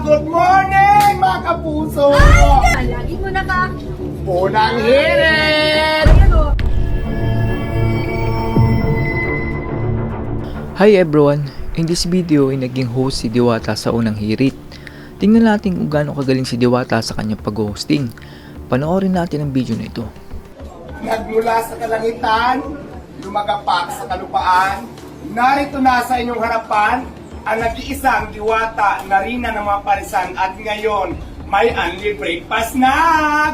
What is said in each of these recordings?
Good morning, mga kapuso! Lagi mo na ka. Unang hirit! Hi everyone! In this video ay naging host si Diwata sa unang hirit. Tingnan natin kung gaano kagaling si Diwata sa kanyang pag-hosting. Panoorin natin ang video na ito. Nagmula sa kalangitan, lumagapak sa kalupaan, narito na sa inyong harapan ang nag-iisang diwata na rin ng mga parisan at ngayon may unli breakfast na!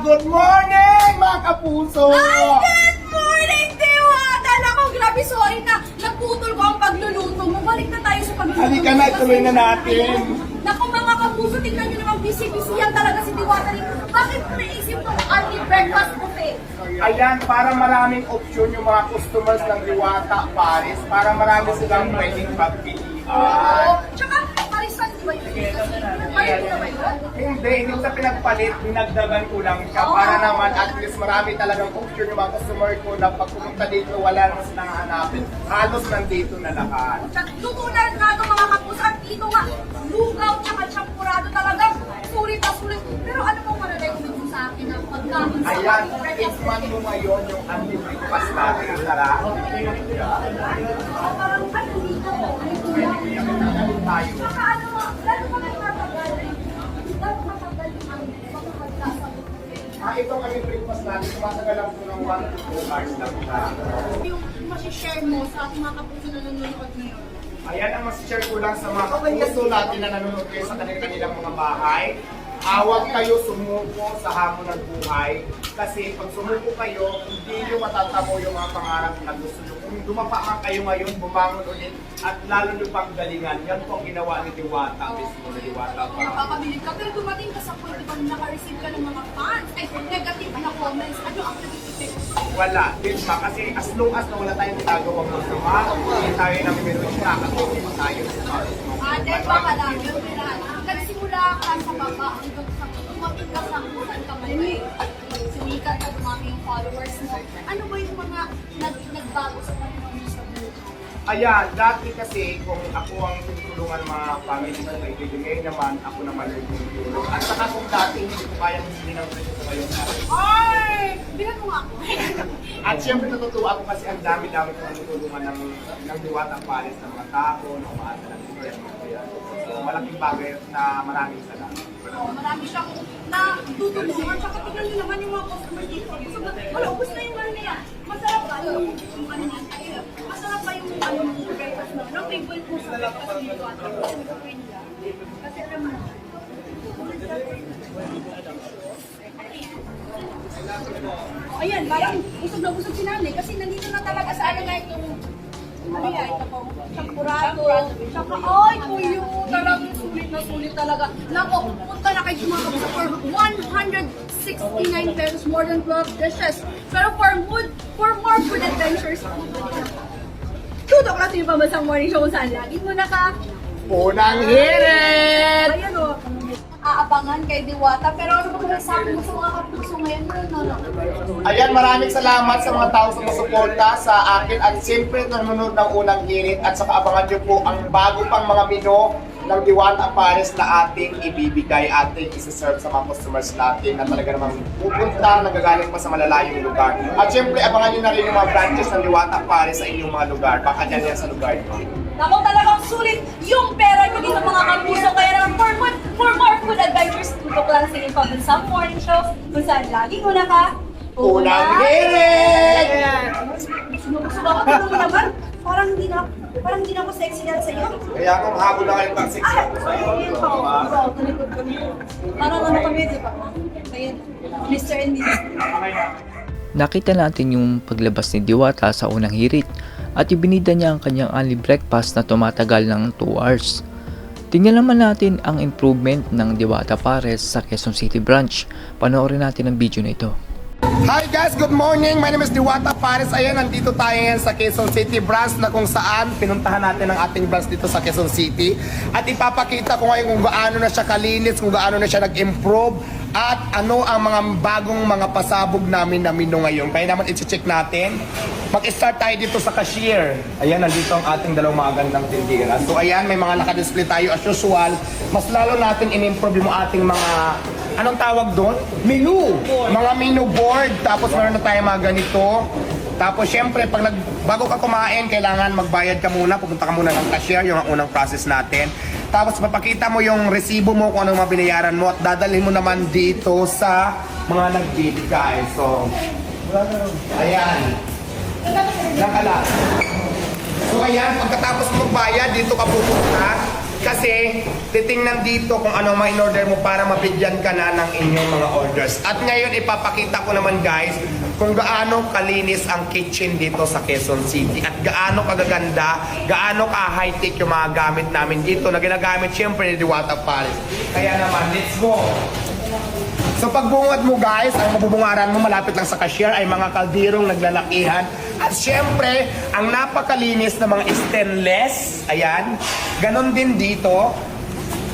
Good morning, mga kapuso! Good morning, Diwata! Naku, grabe, sorry na. Naputol ko ang pagluluto mo. Balik na tayo sa pagluluto. Halika na, ituloy na natin. Naku, mga kapuso, tingnan nyo naman, busy-busy yan talaga si Diwata. Bakit mo naisip mo early breakfast buffet? Ayan, para maraming option yung mga customers ng Diwata Paris, para marami silang pwedeng pagpilian. Oo. Tsaka, parisan, di ba yun? Mo na ba yun? Hindi, hindi sa pinagpalit, dinagdagan ko lang siya para naman at least marami talagang option yung mga customer ko na pag pumunta dito, wala naman silang hanapin. Halos nandito na lahat. Tsaka, luto na ito, mga kapuso. At ito nga, lugaw, tsaka champurado talagang sulit na sulit. Pero ano pong marirecommend mo sa akin na pagkain sa Ayan, tikman mo ngayon yung unlimited natin. Tara, Parang ano dito? ano, mo. Ah, ito kami breakfast natin, tumatagal lang po ng 1 to 2 hours lang siya. Yung masishare mo sa ating mga kapuso na nanonood ngayon. Ayan ang masishare ko lang sa mga kapuso natin na nanonood kayo sa kanilang kanilang mga bahay. Awag kayo sumuko sa hamon ng buhay. Kasi pag sumuko kayo, hindi nyo matatamo yung mga pangarap na gusto nyo. Kung dumapa man kayo ngayon, bumangon ulit at lalo nyo pang galingan. Yan po ang ginawa ni Diwata, mismo ni Diwata. Kung nakakabilib ka, pero dumating ka sa point, ba, naka-receive ka ng mga fans, ay, negative na comments, ano ang naging effect? Wala, din ba? Kasi as long as na wala tayong ginagawang masama, hindi tayo namin meron siya kasi hindi tayo sa Ah, then baka lang, yun kailangan. Nagsimula ka sa baba hanggang sa tumating ka sa kung saan ka mali. Sumikat ka, dumami yung followers mo. Ano ba yung mga nag nagbago sa? Ayan, dati kasi kung ako ang tutulungan ng mga family kay Baby, ngayon naman ako naman yung tutulong. At saka kung dati hindi ko kaya hindi ng presyo ko ngayon. Ay! Bilan mo ako. At syempre natutuwa ako kasi ang dami-dami ko natutulungan ng, ng diwatang pares ng mga tao, ng mga ng Kaya, so, malaking bagay na maraming salamat. Oh, marami siyang na tutulungan. Tsaka tignan niyo naman yung mga customer dito. So, wala, ubus na yung ano na. Masarap ba yung, yung ano niya? Masarap ba yung ano yung breakfast mo? Ano favorite mo sa breakfast dito? Ano yung favorite nila? Kasi alam mo, Oh, ayan, parang busog na busog si nanay kasi nandito na talaga sa ano nga itong ano yan, champurado, tsaka, ay, tuyo, talagang sulit na sulit talaga. Nako, punta na kayo mga kapsa for 169 pesos, more than 12 dishes. Pero for mood, for more food adventures, tutok natin yung pambansang morning show kung saan lagi mo na ka. Unang hirit! Ayan o, aabangan kay Diwata. Pero ano ba sabi mo sa mga kapuso Ayan, maraming salamat sa mga tao sumusuporta sa akin at siyempre nanonood ng unang hirit at saka abangan nyo po ang bago pang mga menu ng Diwata Pares na ating ibibigay, ating isa-serve sa mga customers natin na talaga namang pupunta, nagagaling pa sa malalayong lugar. At siyempre, abangan nyo na rin yung mga branches ng Diwata Pares sa inyong mga lugar. Baka dyan yan sa lugar. Naku, talagang sulit yung pera nyo dito mga kapuso. Kaya naman, for, food, for more food adventures, tutok lang sa inyong pambansang morning show kung saan lagi una ka. Unang hirit! Sumabusuba ka tulong naman. Parang hindi na, parang hindi na ako sexy yan sa'yo. Kaya kung habol na kayong pang 6 Ah, ayun pa ako. Wow. Parang ano kami, di ba? Ayun, Mr. and Mrs. Nakita natin yung paglabas ni Diwata sa unang hirit at ibinida niya ang kanyang only breakfast na tumatagal ng 2 hours. Tingnan naman natin ang improvement ng Diwata Pares sa Quezon City branch. Panoorin natin ang video na ito. Hi guys, good morning. My name is Diwata Paris. Ayan, nandito tayo ngayon sa Quezon City branch na kung saan pinuntahan natin ang ating branch dito sa Quezon City. At ipapakita ko ngayon kung gaano na siya kalinis, kung gaano na siya nag-improve at ano ang mga bagong mga pasabog namin na menu ngayon. Kaya naman iti-check natin. Mag-start tayo dito sa cashier. Ayan, nandito ang ating dalawang magandang tindera. So ayan, may mga nakadisplay tayo as usual. Mas lalo natin in-improve yung ating mga Anong tawag doon? Menu. Mga menu board. Tapos meron na tayo mga ganito. Tapos syempre, pag nag, bago ka kumain, kailangan magbayad ka muna. Pupunta ka muna ng cashier, yung unang process natin. Tapos papakita mo yung resibo mo kung anong mga binayaran mo at dadalhin mo naman dito sa mga nagbibigay. So, ayan. Nakala. So ayan, pagkatapos magbayad, dito ka pupunta. Kasi titingnan dito kung ano mga in-order mo para mabigyan ka na ng inyong mga orders. At ngayon ipapakita ko naman guys kung gaano kalinis ang kitchen dito sa Quezon City at gaano kagaganda, gaano ka high-tech yung mga gamit namin dito na ginagamit syempre ni Diwata Paris. Kaya naman, let's go! So pagbungad mo guys, ang mabubungaran mo malapit lang sa cashier ay mga kaldirong naglalakihan. At syempre, ang napakalinis na mga stainless, ayan, ganon din dito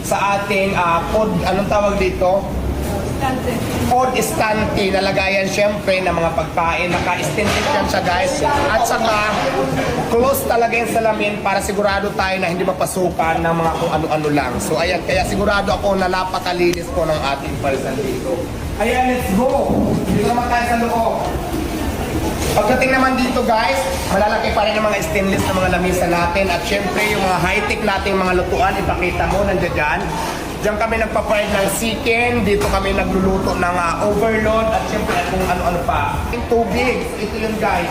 sa ating uh, pod, anong tawag dito? Pod estante na lagayan syempre ng mga pagkain. Naka-stented yan siya guys. At saka close talaga yung salamin para sigurado tayo na hindi mapasukan ng mga kung ano-ano lang. So ayan, kaya sigurado ako na napakalinis po ng ating palisan dito. Ayan, let's go! Dito naman tayo sa loob. Pagdating naman dito guys, malalaki pa rin yung mga stainless na mga lamisa natin at syempre yung mga high-tech nating mga lutuan, ipakita mo, nandiyan dyan. Diyan kami nagpapared ng chicken, dito kami nagluluto ng ah, overload at syempre kung ano-ano pa. Yung tubig, ito yun guys.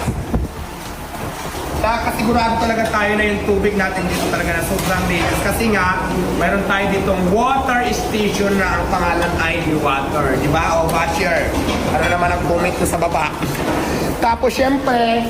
Nakasigurado talaga tayo na yung tubig natin dito talaga na sobrang linis. Kasi nga, mayroon tayo ditong water station na ang pangalan ay Water. Di ba? O, Basher. Ano naman ang comment ko sa baba. Tapos, syempre,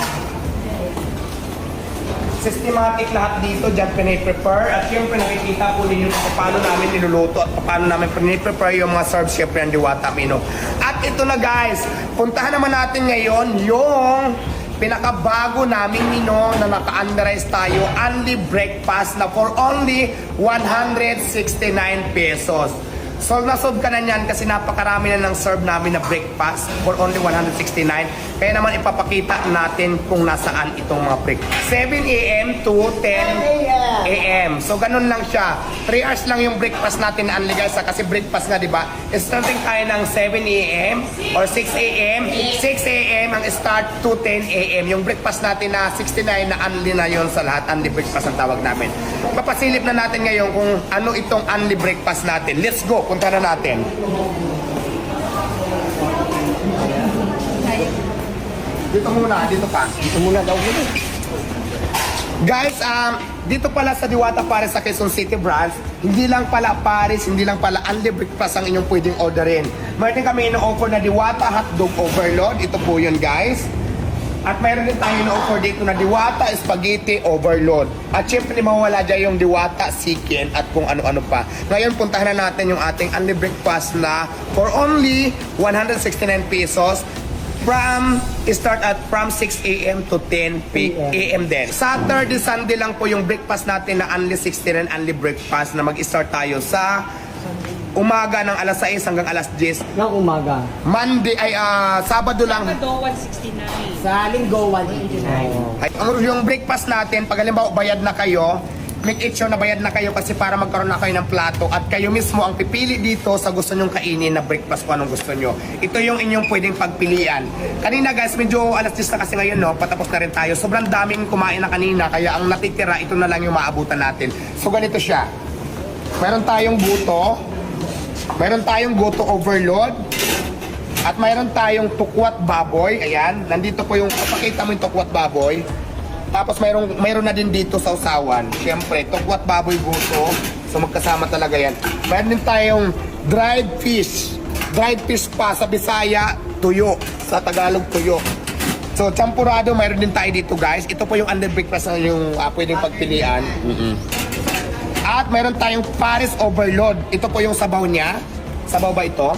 systematic lahat dito, dyan piniprepare. At syempre, nakikita po ninyo kung paano namin niluluto at paano namin piniprepare yung mga serve syempre ang Diwata Mino. At ito na guys, puntahan naman natin ngayon yung pinakabago naming mino na naka-underize tayo, only breakfast na for only 169 pesos. So nasob ka na niyan kasi napakarami na ng serve namin na breakfast for only 169. Kaya naman ipapakita natin kung nasaan itong mga breakfast. 7 a.m. to 10 a.m. So ganun lang siya. 3 hours lang yung breakfast natin na unli guys ah, kasi breakfast nga di ba? Starting tayo ng 7 a.m. or 6 a.m. 6 a.m. ang start to 10 a.m. Yung breakfast natin na 69 na unli na yon sa lahat. Unli breakfast ang tawag namin. Papasilip na natin ngayon kung ano itong unli breakfast natin. Let's go! Punta na natin. Dito muna, dito pa. Dito muna daw muna. Guys, um, dito pala sa Diwata Paris sa Quezon City branch, hindi lang pala Paris, hindi lang pala unli breakfast ang inyong pwedeng orderin. Din kami ino-offer na Diwata Hotdog Overload. Ito po yun guys. At mayroon din tayo ino-offer dito na Diwata Spaghetti Overload. At syempre mawala dyan yung Diwata Chicken at kung ano-ano pa. Ngayon puntahan na natin yung ating unli breakfast na for only 169 pesos from start at from 6 a.m. to 10 p- a.m. din. Saturday, Sunday lang po yung breakfast natin na only 60 and only breakfast na mag-start tayo sa umaga ng alas 6 hanggang alas 10. ng umaga. Monday ay ah, Sabado lang. Sabado, 169. Sa linggo, 189. Ay, ang yung breakfast natin, pag halimbawa bayad na kayo, make it sure na bayad na kayo kasi para magkaroon na kayo ng plato at kayo mismo ang pipili dito sa gusto nyong kainin na breakfast kung anong gusto nyo. Ito yung inyong pwedeng pagpilian. Kanina guys, medyo alas 10 na kasi ngayon, no? patapos na rin tayo. Sobrang daming kumain na kanina, kaya ang natitira, ito na lang yung maabutan natin. So ganito siya. Meron tayong buto, meron tayong goto overload, at mayroon tayong tukwat baboy. Ayan, nandito po yung, papakita mo yung tukwat baboy. Tapos mayroon, mayroon na din dito sa usawan. Siyempre, tukwat baboy guto. So magkasama talaga yan. Mayroon din tayong dried fish. Dried fish pa sa Bisaya, tuyo. Sa Tagalog, tuyo. So, champurado, mayroon din tayo dito guys. Ito po yung under breakfast na yung uh, pwedeng pagpilian. At mayroon tayong Paris Overload. Ito po yung sabaw niya. Sabaw ba ito?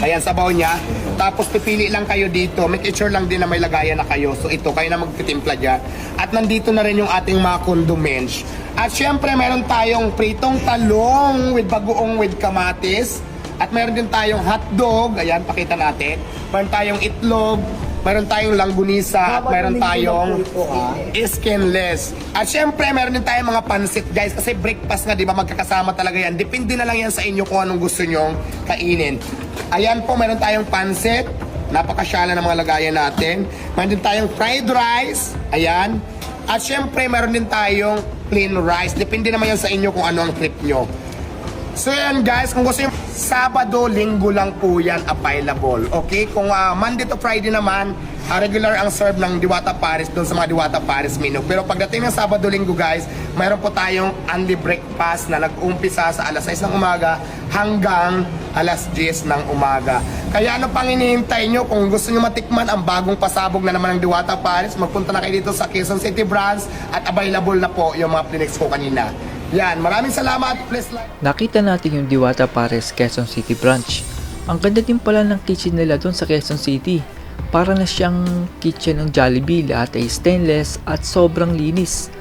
Ayan, sabaw niya. Tapos pipili lang kayo dito. Make sure lang din na may lagayan na kayo. So ito, kayo na magtitimpla dyan. At nandito na rin yung ating mga condiments. At syempre, meron tayong pritong talong with bagoong with kamatis. At meron din tayong hotdog. Ayan, pakita natin. Meron tayong itlog. Meron tayong langgunisa. At meron tayong skinless. At syempre, meron din tayong mga pansit, guys. Kasi breakfast nga, di ba, magkakasama talaga yan. Depende na lang yan sa inyo kung anong gusto nyong kainin. Ayan po, meron tayong pansit. Napakasyala ng mga lagayan natin. Meron din tayong fried rice. Ayan. At syempre, meron din tayong plain rice. Depende naman yan sa inyo kung ano ang trip nyo. So yan guys, kung gusto nyo, Sabado, Linggo lang po yan available. Okay? Kung ah, Monday to Friday naman, ah, regular ang serve ng Diwata Paris doon sa mga Diwata Paris menu. Pero pagdating ng Sabado, Linggo guys, mayroon po tayong only breakfast na nag-umpisa sa alas 6 ng umaga hanggang alas 10 ng umaga. Kaya ano pang hinihintay nyo? Kung gusto nyo matikman ang bagong pasabog na naman ng Diwata Paris, magpunta na kayo dito sa Quezon City branch at available na po yung mga plinix ko kanina. Yan, maraming salamat. Please like. Nakita natin yung Diwata Pares Quezon City branch. Ang ganda din pala ng kitchen nila doon sa Quezon City. Para na siyang kitchen ng Jollibee, lahat ay stainless at sobrang linis.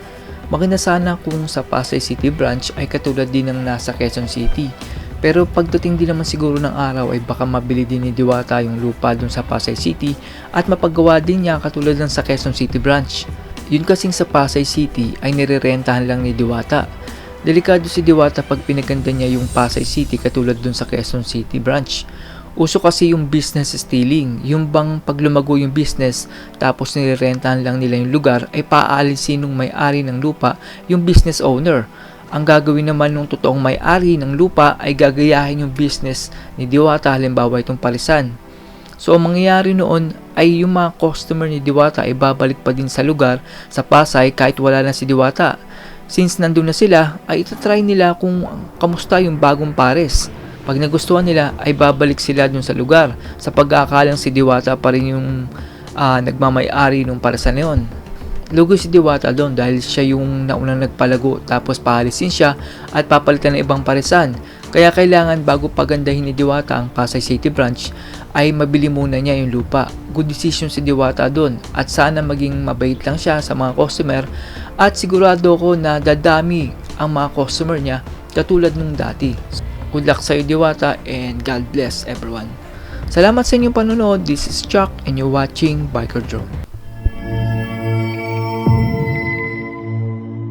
Maganda sana kung sa Pasay City branch ay katulad din ng nasa Quezon City. Pero pagdating din naman siguro ng araw ay baka mabili din ni Diwata yung lupa doon sa Pasay City at mapagawa din niya katulad ng sa Quezon City branch. Yun kasing sa Pasay City ay nirerentahan lang ni Diwata. Delikado si Diwata pag pinaganda niya yung Pasay City katulad dun sa Quezon City branch. Uso kasi yung business stealing, yung bang pag lumago yung business tapos nirerentahan lang nila yung lugar ay paalisin ng may-ari ng lupa yung business owner. Ang gagawin naman ng totoong may-ari ng lupa ay gagayahin yung business ni Diwata halimbawa itong palisan. So ang mangyayari noon ay yung mga customer ni Diwata ay babalik pa din sa lugar sa Pasay kahit wala na si Diwata. Since nandun na sila, ay itatry nila kung kamusta yung bagong pares. Pag nagustuhan nila, ay babalik sila dun sa lugar sa pag-aakalang si Diwata pa rin yung ah, nagmamay-ari nung paresan na yun. Lugo si Diwata doon dahil siya yung naunang nagpalago tapos paalisin siya at papalitan ng ibang paresan. Kaya kailangan bago pagandahin ni Diwata ang Pasay City branch ay mabili muna niya yung lupa. Good decision si Diwata doon at sana maging mabait lang siya sa mga customer at sigurado ko na dadami ang mga customer niya katulad nung dati. Good luck sa iyo Diwata and God bless everyone. Salamat sa inyong panonood. This is Chuck and you're watching Biker Drone.